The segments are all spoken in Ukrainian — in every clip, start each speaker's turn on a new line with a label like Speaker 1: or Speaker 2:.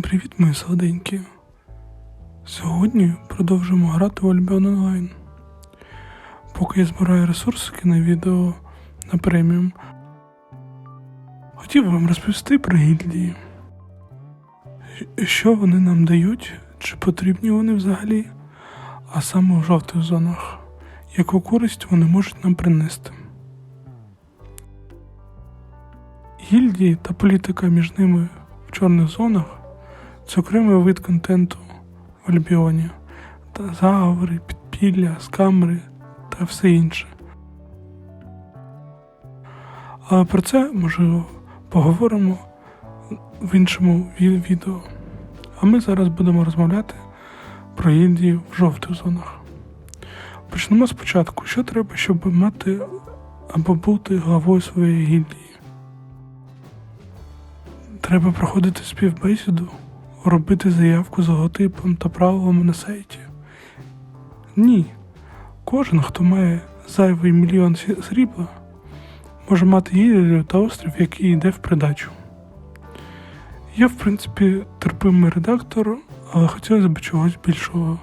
Speaker 1: Привіт, мої солоденькі. Сьогодні продовжимо грати в Альбіон онлайн. Поки я збираю ресурсики на відео на преміум, хотів вам розповісти про гільдії. Що вони нам дають, чи потрібні вони взагалі, а саме в жовтих зонах, яку користь вони можуть нам принести. Гільдії та політика між ними в чорних зонах це окремий вид контенту в Альбіоні, та заговори, підпілля, скамери та все інше. Але про це, можливо, поговоримо в іншому відео. А ми зараз будемо розмовляти про гільдії в жовтих зонах. Почнемо спочатку. Що треба, щоб мати або бути главою своєї гільдії? Треба проходити співбесіду, робити заявку з логотипом та правилами на сайті. Ні. Кожен, хто має зайвий мільйон срібла, може мати гілію та острів, який йде в придачу. Я, в принципі, терпимий редактор, але хотілося б чогось більшого.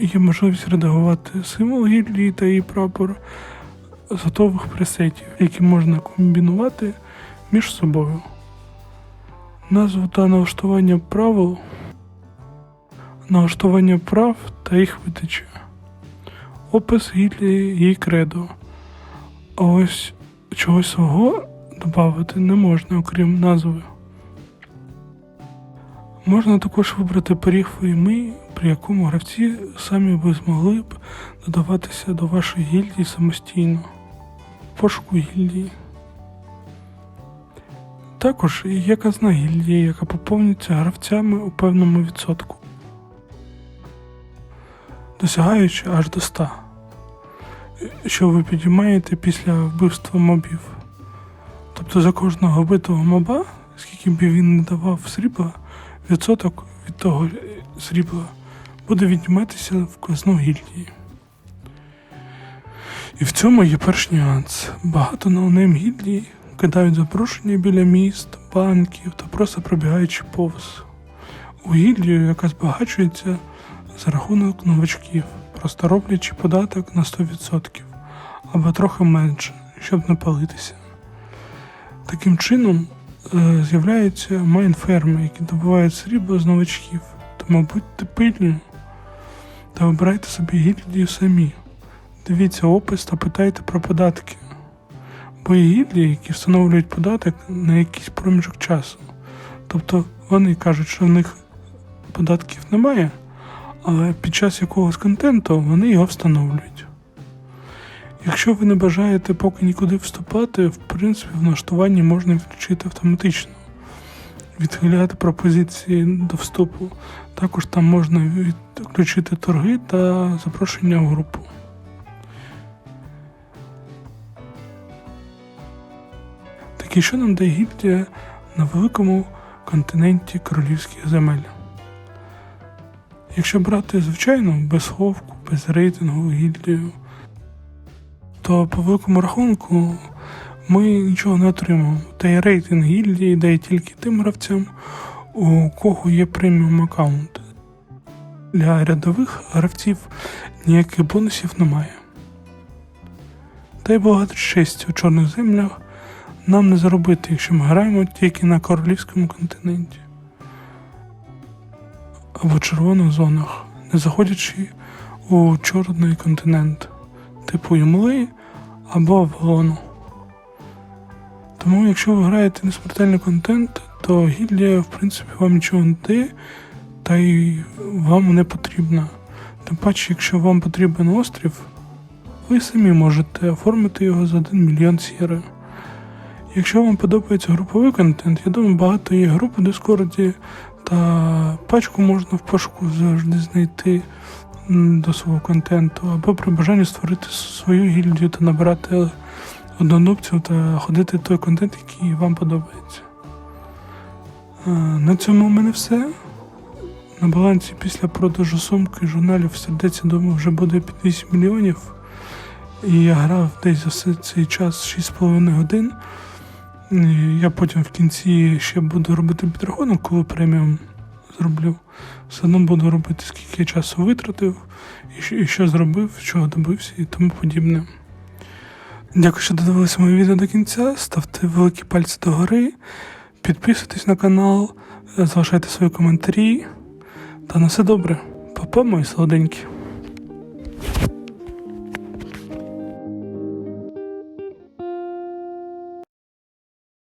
Speaker 1: Є можливість редагувати символ гільдії та її прапор з готових пресетів, які можна комбінувати між собою. Назву та налаштування правил, налаштування прав та їх видача, опис гіллі і кредо. А ось чогось свого додати не можна, окрім назви. Можна також вибрати поріг імей, при якому гравці самі би змогли б додаватися до вашої гільдії самостійно. Пошуку гільдії. Також є казна гільдії, яка поповнюється гравцями у певному відсотку, досягаючи аж до 100, що ви підіймаєте після вбивства мобів. Тобто за кожного вбитого моба, скільки б він не давав срібла, відсоток від того срібла буде відніматися в казну гільдії. І в цьому є перший нюанс. Багато ноунейм гільдій кидають запрошення біля міст, банків та просто пробігаючи повз. У яка збагачується за рахунок новачків, просто роблячи податок на 100% або трохи менше, щоб не палитися. Таким чином е, з'являються майнферми, які добувають срібло з новачків, тому будьте пильні та вибирайте собі гільдію самі. Дивіться опис та питайте про податки. Бо гільдії, які встановлюють податок на якийсь проміжок часу. Тобто вони кажуть, що в них податків немає, але під час якогось контенту вони його встановлюють. Якщо ви не бажаєте поки нікуди вступати, в принципі в налаштуванні можна відключити автоматично, відхиляти пропозиції до вступу. Також там можна відключити торги та запрошення в групу. Так і що нам дає гільдія на великому континенті королівських земель? Якщо брати звичайно без ховку, без рейтингу гільдію, то по великому рахунку ми нічого не отримаємо. Та й рейтинг гільдії дає тільки тим гравцям, у кого є преміум аккаунт. Для рядових гравців ніяких бонусів немає. Та й багато честі у чорних землях нам не заробити, якщо ми граємо тільки на королівському континенті або червоних зонах, не заходячи у чорний континент, типу Юмли або Авалону. Тому, якщо ви граєте на смертельний контент, то гільдія, в принципі, вам нічого не дає, та й вам не потрібна. Тим паче, якщо вам потрібен острів, ви самі можете оформити його за 1 мільйон сіри. Якщо вам подобається груповий контент, я думаю, багато є груп у Дискорді, та пачку можна в пошуку завжди знайти до свого контенту, або при бажанні створити свою гільдію та набирати однодумців та ходити той контент, який вам подобається. Е, На цьому в мене все. На балансі після продажу сумки журналів сердеться, думаю, вже буде під 8 мільйонів. І я грав десь за все цей час 6,5 годин. Я потім в кінці ще буду робити підрахунок, коли преміум зроблю. Все одно буду робити, скільки часу витратив, і що зробив, чого добився і тому подібне. Дякую, що додивилися моє відео до кінця. Ставте великі пальці догори, підписуйтесь на канал, залишайте свої коментарі. Та на все добре. Папа, мої солоденькі.